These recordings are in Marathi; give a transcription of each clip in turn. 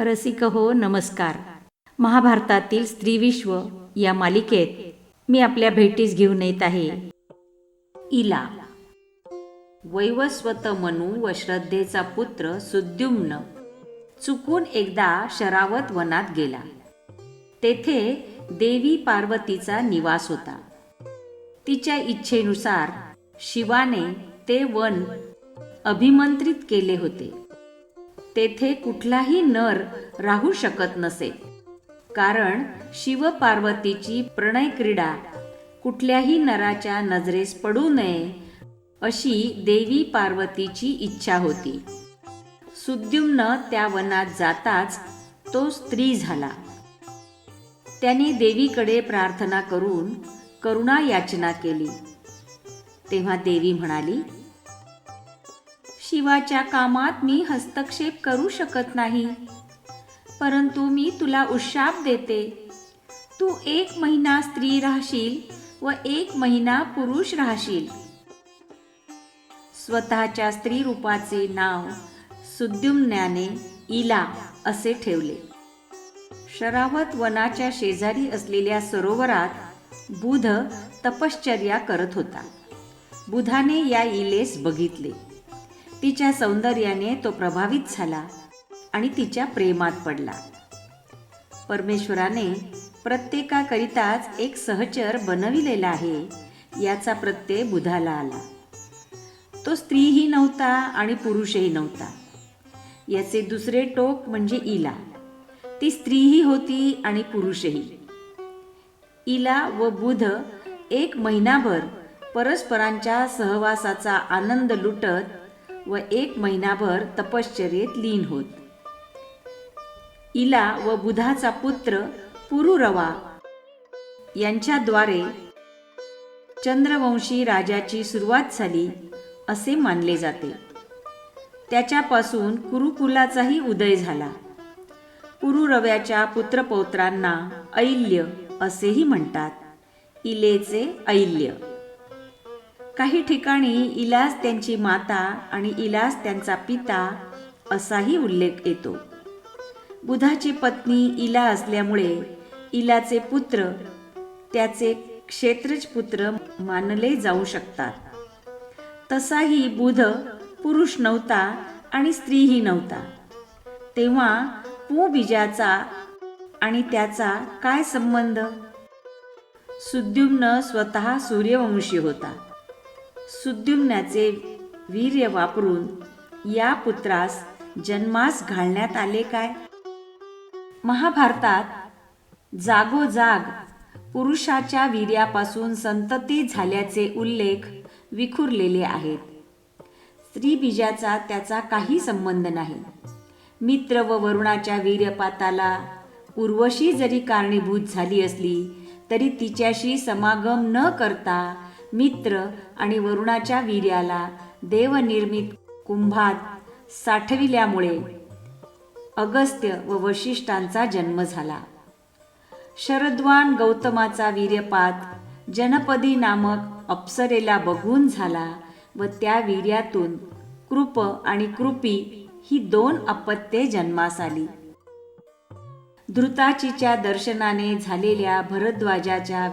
रसिक हो नमस्कार. महाभारतातील स्त्रीविश्व या मालिकेत मी आपल्या भेटीस घेऊन येत आहे. इला. वैवस्वत मनू व श्रद्धेचा पुत्र सुद्युम्न चुकून एकदा शरावत वनात गेला. तेथे देवी पार्वतीचा निवास होता. तिच्या इच्छेनुसार शिवाने ते वन अभिमंत्रित केले होते. तेथे कुठलाही नर राहू शकत नसे. कारण शिवपार्वतीची प्रणय क्रीडा कुठल्याही नराच्या नजरेस पडू नये अशी देवी पार्वतीची इच्छा होती. सुद्युम्न त्या वनात जाताच तो स्त्री झाला. त्याने देवीकडे प्रार्थना करून करुणा याचना केली. तेव्हा देवी म्हणाली शिवाच्या कामात मी हस्तक्षेप करू शकत नाही. परंतु मी तुला उशाप देते. तू एक महिना स्त्री राहशील व एक महिना पुरुष राहशील. स्वतःच्या स्त्री रूपाचे नाव सुद्युम्न्याने इला असे ठेवले. शरावत वनाच्या शेजारी असलेल्या सरोवरात बुध तपश्चर्या करत होता. बुधाने या इलेस बघितले. तिच्या सौंदर्याने तो प्रभावित झाला आणि तिच्या प्रेमात पडला. परमेश्वराने प्रत्येकाकरिताच एक सहचर बनविलेला आहे याचा प्रत्यय बुधाला आला. तो स्त्रीही नव्हता आणि पुरुषही नव्हता. याचे दुसरे टोक म्हणजे इला. ती स्त्रीही होती आणि पुरुषही. इला व बुध एक महिनाभर परस्परांच्या सहवासाचा आनंद लुटत व एक महिनाभर तपश्चर्येत लीन होत. इला व बुधाचा पुत्र पुरुरवा यांच्याद्वारे चंद्रवंशी राजाची सुरुवात झाली असे मानले जाते. त्याच्यापासून कुरुकुलाचाही उदय झाला. पुरुरव्याच्या पुत्रपौत्रांना ऐल्य असेही म्हणतात. इलेचे ऐल्य. काही ठिकाणी इलास त्यांची माता आणि इलास त्यांचा पिता असाही उल्लेख येतो. बुधाची पत्नी इला असल्यामुळे इलाचे पुत्र त्याचे क्षेत्रज पुत्र मानले जाऊ शकतात. तसाही बुध पुरुष नव्हता आणि स्त्रीही नव्हता. तेव्हा पूबीजाचा आणि त्याचा काय संबंध? सुद्युम्न स्वतः सूर्यवंशी होता. सुद्युम्नाचे वीर्य वापरून या पुत्रास जन्मास घालण्यात आले काय? महाभारतात जागोजाग पुरुषाच्या वीर्यापासून संतती झाल्याचे उल्लेख विखुरलेले आहेत. स्त्रीबीजाचा त्याचा काही संबंध नाही. मित्र व वरुणाच्या वीर्यपाताला उर्वशी जरी कारणीभूत झाली असली तरी तिच्याशी समागम न करता मित्र आणि वरुणाच्या वीर्याला देवनिर्मित कुंभात साठविल्यामुळे अगस्त्य व वशिष्ठांचा जन्म झाला. शरद्वान गौतमाचा वीर्यपात जनपदी नामक अप्सरेला बघून झाला व त्या वीर्यातून कृप आणि कृपी ही दोन अपत्ये जन्मास आली. धृताचीच्या दर्शनाने झालेल्या भरद्वाजाच्या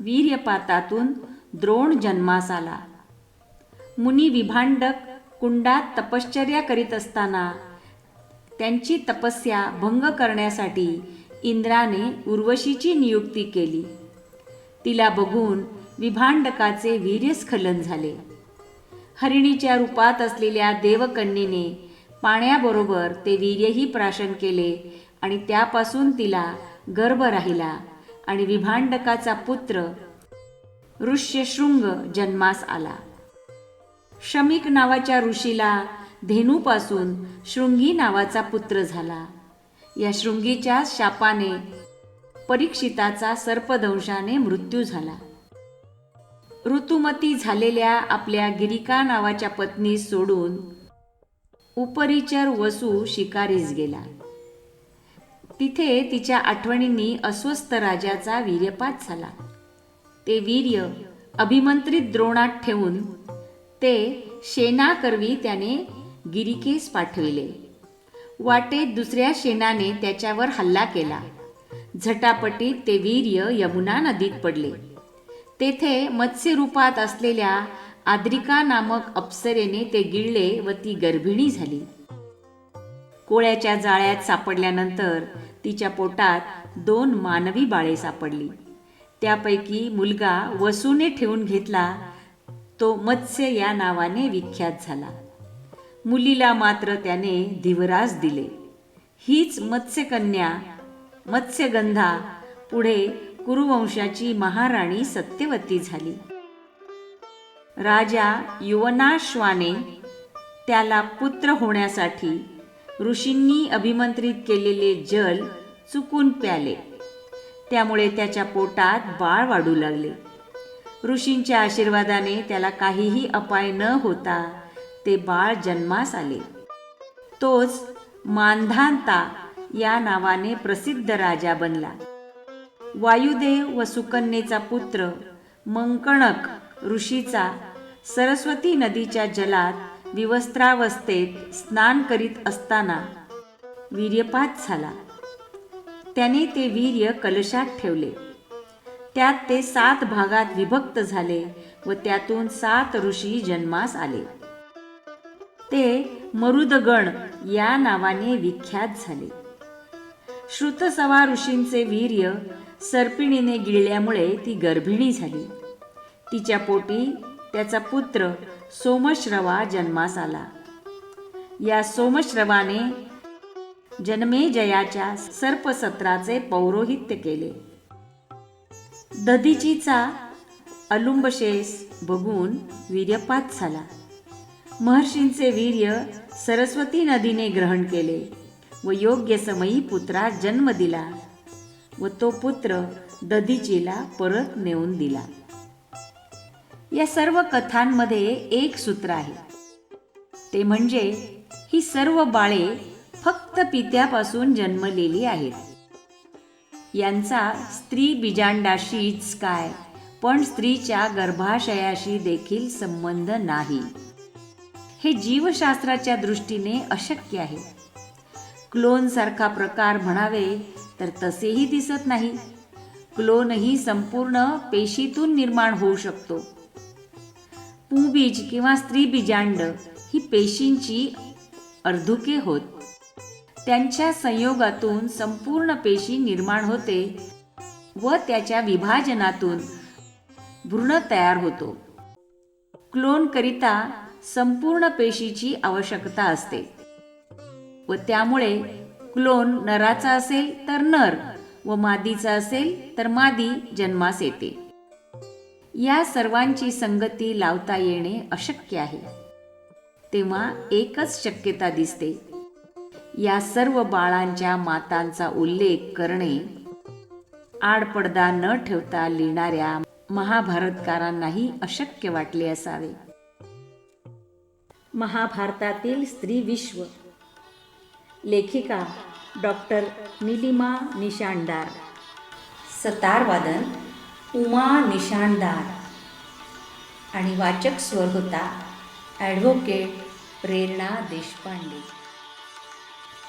वीर्यपातातून द्रोण जन्मास आला मुनी विभांडक कुंडात तपश्चर्या करीत असताना त्यांची तपस्या भंग करण्यासाठी इंद्राने उर्वशीची नियुक्ती केली. तिला बघून विभांडकाचे वीर्यस्खलन झाले. हरिणीच्या रूपात असलेल्या देवकन्येने पाण्याबरोबर ते वीर्यही प्राशन केले आणि त्यापासून तिला गर्भ राहिला आणि विभांडकाचा पुत्र ऋष्यशृंग जन्मास आला. शमिक नावाच्या ऋषीला धेनूपासून शृंगी नावाचा पुत्र झाला. या शृंगीच्या शापाने परीक्षिताचा सर्पदंशाने मृत्यू झाला. ऋतुमती झालेल्या आपल्या गिरिका नावाच्या पत्नीस सोडून उपरिचर वसू शिकारीस गेला. तिथे तिच्या आठवणींनी अस्वस्थ राजाचा वीर्यपात झाला. ते वीर्य अभिमंत्रित द्रोणात ठेवून ते शेणाकरवी त्याने गिरिकेस पाठविले. वाटेत दुसऱ्या शेणाने त्याच्यावर हल्ला केला. झटापटीत ते वीर्य यमुना नदीत पडले. तेथे मत्स्य रूपात असलेल्या आद्रिका नामक अप्सरेने ते गिळले व ती गर्भिणी झाली. कोळ्याच्या जाळ्यात सापडल्यानंतर तिच्या पोटात दोन मानवी बाळे सापडली. त्यापैकी मुलगा वसूने ठेवून घेतला तो मत्स्य या नावाने विख्यात झाला. मुलीला मात्र त्याने धिवराज दिले. हीच मत्स्यकन्या मत्स्यगंधा पुढे कुरुवंशाची महाराणी सत्यवती झाली. राजा युवनाश्वाने त्याला पुत्र होण्यासाठी ऋषींनी अभिमंत्रित केलेले जल चुकून प्याले. त्यामुळे त्याच्या पोटात बाळ वाढू लागले. ऋषींच्या आशीर्वादाने त्याला काहीही अपाय न होता ते बाळ जन्मास आले. तोच मानधांता या नावाने प्रसिद्ध राजा बनला. वायुदेव व सुकन्येचा पुत्र मंकणक ऋषीचा सरस्वती नदीच्या जलात विवस्त्रावस्थेत स्नान करीत असताना वीर्यपात झाला. त्याने ते वीर्य कलशात ठेवले. त्यात ते सात भागात विभक्त झाले व त्यातून सात ऋषी जन्मास आले. ते मरुदगण या नावाने विख्यात झाले. श्रुतसवा ऋषींचे वीर्य सर्पिणीने गिळल्यामुळे ती गर्भिणी झाली. तिच्या पोटी त्याचा पुत्र सोमश्रवा जन्मास आला. या सोमश्रवाने जन्मेजयाच्या सर्पसत्राचे पौरोहित्य केले. दधीचीचा अलुंबशेष बघून वीर्यपात झाला. महर्षींचे वीर्य सरस्वती नदीने ग्रहण केले व योग्य समयी पुत्रा जन्म दिला व तो पुत्र दधीचीला परत नेऊन दिला. या सर्व कथांमध्ये एक सूत्र आहे. ते म्हणजे ही सर्व बाळे फक्त पित्यापासून जन्मलेली आहेत. यांचा स्त्री बीजांडाशीच काय पण स्त्रीच्या गर्भाशयाशी देखील संबंध नाही. हे जीवशास्त्राच्या दृष्टीने अशक्य आहे. क्लोन सारखा प्रकार म्हणावे तर तसेही दिसत नाही. क्लोनही संपूर्ण पेशीतून निर्माण होऊ शकतो. पुबीज किंवा स्त्रीबीजांड ही पेशींची अर्धुके होत. त्यांच्या संयोगातून संपूर्ण पेशी निर्माण होते व त्याच्या विभाजनातून भ्रूण तयार होतो. क्लोन करिता संपूर्ण पेशीची आवश्यकता असते व त्यामुळे क्लोन नराचा असेल तर नर व मादीचा असेल तर मादी जन्मास येते. या सर्वांची संगती लावता येणे अशक्य आहे. तेव्हा एकच शक्यता दिसते या सर्व बाळांच्या मातांचा उल्लेख करणे आडपडदा न ठेवता लिहिणाऱ्या महाभारतकारांनाही अशक्य वाटले असावे. महाभारतातील स्त्री विश्व. लेखिका डॉक्टर निलिमा निशाणदार. सतारवादन उमा निशाणदार. आणि वाचक स्वर होता ॲडव्होकेट प्रेरणा देशपांडे.